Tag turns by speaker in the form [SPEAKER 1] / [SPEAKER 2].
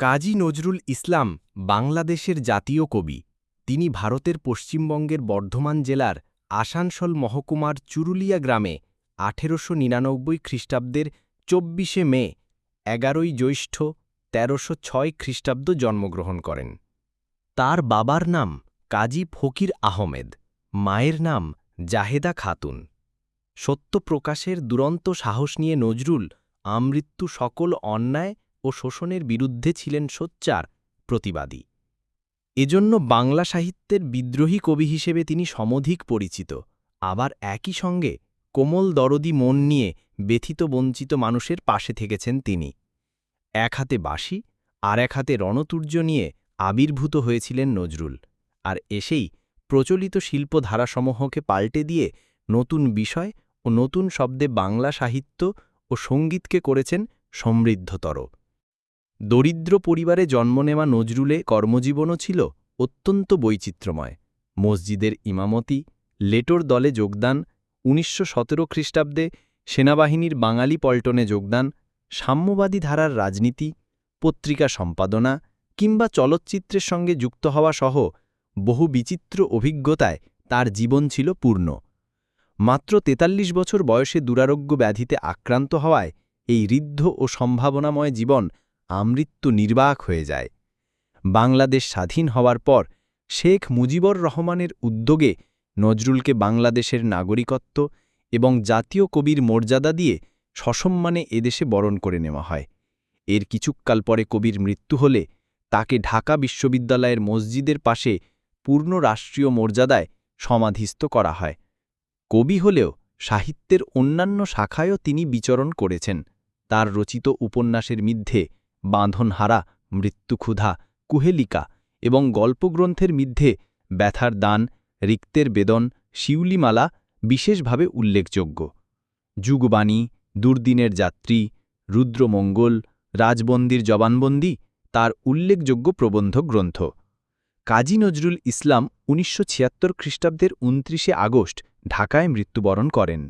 [SPEAKER 1] কাজী নজরুল ইসলাম বাংলাদেশের জাতীয় কবি। তিনি ভারতের পশ্চিমবঙ্গের বর্ধমান জেলার আসানসোল মহকুমার চুরুলিয়া গ্রামে আঠেরোশো নিরানব্বই খ্রিস্টাব্দের চব্বিশে মে এগারোই জ্যৈষ্ঠ তেরোশো ছয় খ্রিস্টাব্দ জন্মগ্রহণ করেন। তার বাবার নাম কাজী ফকির আহমেদ, মায়ের নাম জাহেদা খাতুন। সত্য প্রকাশের দুরন্ত সাহস নিয়ে নজরুল আমৃত্যু সকল অন্যায় ও শোষণের বিরুদ্ধে ছিলেন সোচ্চার, প্রতিবাদী। এজন্য বাংলা সাহিত্যের বিদ্রোহী কবি হিসেবে তিনি সমধিক পরিচিত। আবার একই সঙ্গে কোমল দরদি মন নিয়ে ব্যথিত বঞ্চিত মানুষের পাশে থেকেছেন তিনি। এক হাতে বাঁশি, আর এক হাতে রণতুর্য নিয়ে আবির্ভূত হয়েছিলেন নজরুল। আর এসেই প্রচলিত শিল্পধারাসমূহকে পাল্টে দিয়ে নতুন বিষয় ও নতুন শব্দে বাংলা সাহিত্য ও সঙ্গীতকে করেছেন সমৃদ্ধতর। দরিদ্র পরিবারে জন্ম নেওয়া নজরুলে কর্মজীবনও ছিল অত্যন্ত বৈচিত্র্যময়। মসজিদের ইমামতি, লেটোর দলে যোগদান, উনিশশো সতেরো খ্রিস্টাব্দে সেনাবাহিনীর বাঙালি পল্টনে যোগদান, সাম্যবাদী ধারার রাজনীতি, পত্রিকা সম্পাদনা কিংবা চলচ্চিত্রের সঙ্গে যুক্ত হওয়া সহ বহু বিচিত্র অভিজ্ঞতায় তার জীবন ছিল পূর্ণ। মাত্র ৪৩ বছর বয়সে দুরারোগ্য ব্যাধিতে আক্রান্ত হওয়ায় এই ঋদ্ধ ও সম্ভাবনাময় জীবন আমৃত্যু নির্বাক হয়ে যায়। বাংলাদেশ স্বাধীন হওয়ার পর শেখ মুজিবর রহমানের উদ্যোগে নজরুলকে বাংলাদেশের নাগরিকত্ব এবং জাতীয় কবির মর্যাদা দিয়ে সসম্মানে এদেশে বরণ করে নেওয়া হয়। এর কিছুকাল পরে কবির মৃত্যু হলে তাকে ঢাকা বিশ্ববিদ্যালয়ের মসজিদের পাশে পূর্ণ রাষ্ট্রীয় মর্যাদায় সমাধিস্থ করা হয়। কবি হলেও সাহিত্যের অন্যান্য শাখায়ও তিনি বিচরণ করেছেন। তার রচিত উপন্যাসের মধ্যে বাঁধনহারা, মৃত্যুক্ষুধা, কুহেলিকা এবং গল্পগ্রন্থের মধ্যে ব্যথার দান, রিক্তের বেদন, শিউলিমালা বিশেষভাবে উল্লেখযোগ্য। যুগবাণী, দুর্দিনের যাত্রী, রুদ্রমঙ্গল, রাজবন্দির জবানবন্দি তার উল্লেখযোগ্য প্রবন্ধ গ্রন্থ। কাজী নজরুল ইসলাম উনিশশো ছিয়াত্তর খ্রিস্টাব্দের উনত্রিশে আগস্ট ঢাকায় মৃত্যুবরণ করেন।